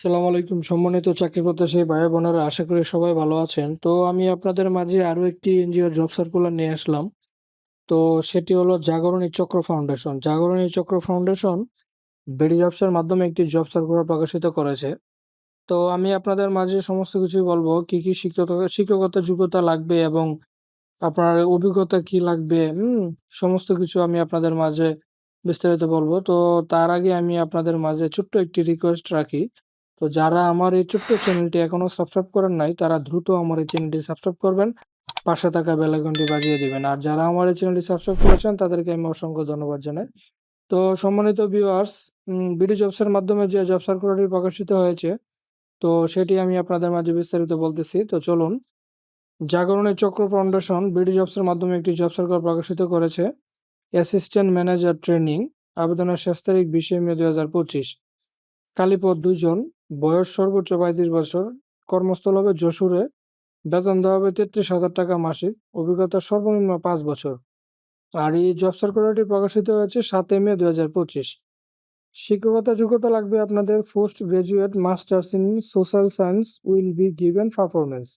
আসসালামু আলাইকুম। সম্মানিত চাকরি প্রত্যাশী ভাই বোনেরা, আশা করি সবাই ভালো আছেন। তো আমি আপনাদের মাঝে আরও একটি এনজিও জব সার্কুলার নিয়ে আসলাম। তো সেটি হলো জাগরণী চক্র ফাউন্ডেশন জাগরণী চক্র ফাউন্ডেশন বেডি জবসের মাধ্যমে একটি জব সার্কুলার প্রকাশিত করেছে। তো আমি আপনাদের মাঝে সমস্ত কিছু বলব, কি কি শিক্ষকতা শিক্ষকতা যোগ্যতা লাগবে এবং আপনার অভিজ্ঞতা কি লাগবে, হুম, সমস্ত কিছু আমি আপনাদের মাঝে বিস্তারিত বলব। তো তার আগে আমি আপনাদের মাঝে ছোট্ট একটি রিকোয়েস্ট রাখি। তো যারা আমার এই ছোট্ট চ্যানেলটি এখনও সাবস্ক্রাইব করেন নাই, তারা দ্রুত আমার এই চ্যানেলটি সাবস্ক্রাইব করবেন। পাশে থাকা বেল আইকনটি বাজিয়ে দিবেন। আর যারা আমার এই চ্যানেলটি সাবস্ক্রাইব করেছেন, তাদেরকে আমি অসংখ্য ধন্যবাদ জানাই। তো সম্মানিত ভিউয়ার্স বিডি জবসের মাধ্যমে যে জব সার্কুলারটি প্রকাশিত হয়েছে, তো সেটি আমি আপনাদের মাঝে বিস্তারিত বলতেছি। তো চলুন, জাগরণের চক্র ফাউন্ডেশন বিডি জবসের মাধ্যমে একটি জব সার্কুলার প্রকাশিত করেছে। অ্যাসিস্ট্যান্ট ম্যানেজার ট্রেনিং আবেদনের শেষ তারিখ বিশে মে দু হাজার পঁচিশ। কালীপদ দুইজন। বয়স সর্বোচ্চ পঁয়ত্রিশ বছর, কর্মস্থল হবে যশোরে, বেতন দেওয়া হবে তেত্রিশ হাজার টাকা মাসিক, অভিজ্ঞতা সর্বনিম্ন পাঁচ বছর। আর এই জব সার্কুলারটি প্রকাশিত হয়েছে সাতই মে দু হাজার পঁচিশ। শিক্ষকতা যোগ্যতা লাগবে আপনাদের post graduate masters in social science will be given performance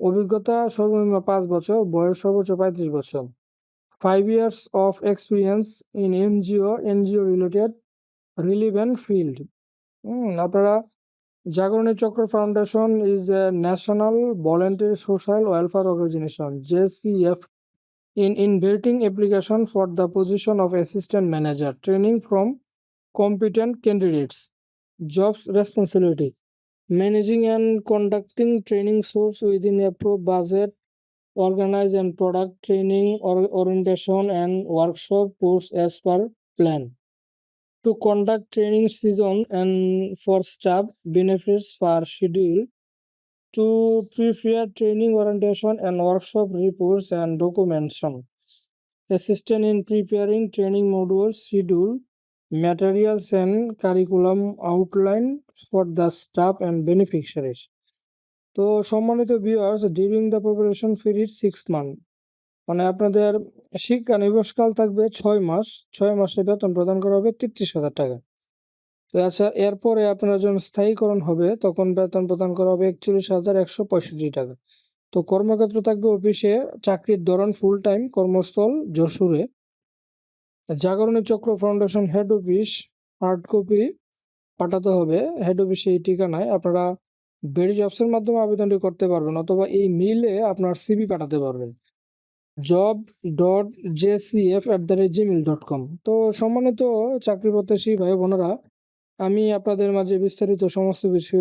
অভিজ্ঞতা সর্বনিম্ন পাঁচ বছর, বয়স সর্বোচ্চ পঁয়ত্রিশ বছর। Five years of experience in NGO NGO related relevant field আপনারা Jagorani Chakra foundation is a national voluntary social welfare organisation JCF inviting application for the position of assistant manager training from competent candidates jobs responsibility managing and conducting training source within approved budget organize and product training or orientation and workshop course as per plan to conduct training season and for staff benefits for schedule to prepare training orientation and workshop reports and documentation assistant in preparing training modules schedule materials and curriculum outline for the staff and beneficiaries তো সম্মানিত viewers during the preparation period six month মানে আপনাদের শিক্ষা নিবাসকাল থাকবে ছয় মাস। ছয় মাসে বেতন প্রদান করা হবে তেত্রিশ হাজার টাকা। তো আচ্ছা এরপরে আপনার যখন স্থায়ীকরণ হবে, তখন বেতন প্রদান করা হবে একচল্লিশ হাজার একশো পঁয়ষট্টি টাকা। তো কর্মক্ষেত্র থাকবে অফিসে, চাকরির ধরন ফুল টাইম কর্মস্থল যশোরে Jagorani Chakra foundation head office hard copy পাঠাতে হবে। হেড অফিসে এই ঠিকানায় আপনারা বেরি জবসের মাধ্যমে আবেদনটি করতে পারবেন অথবা এই মিলে আপনার সিবি পাঠাতে পারবেন। Job dot JCF at the rate Gmail dot com তো সম্মানিত চাকরি প্রত্যাশী ভাই বোনেরা আমি আপনাদের মাঝে বিস্তারিত সমস্ত কিছু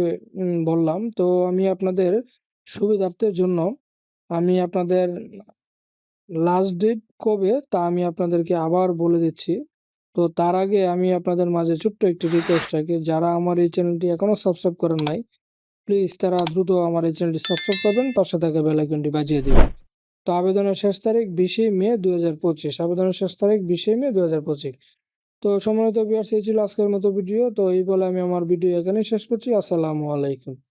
বললাম। তো আমি আপনাদের সুবিধার্থের জন্য, আমি আপনাদের লাস্ট ডেট কবে, তা আমি আপনাদেরকে আবার বলে দিচ্ছি। তো তার আগে আমি আপনাদের মাঝে ছোট্ট একটি রিকোয়েস্ট রাখি। যারা আমার এই চ্যানেলটি এখনও সাবস্ক্রাইব করেন নাই প্লিজ তারা দ্রুত আমার এই চ্যানেলটি সাবস্ক্রাইব করবেন, পাশে থাকা বেল আইকনটি বাজিয়ে দিবেন। তো আবেদনের শেষ তারিখ বিশে মে দু হাজার পঁচিশ। আবেদনের শেষ তারিখ বিশে মে দু হাজার পঁচিশ। তো সম্মানিত বিয়ার্স এই ছিল আজকের মতো ভিডিও তো এই বলে আমি আমার ভিডিও এখানে শেষ করছি। আসসালামু আলাইকুম।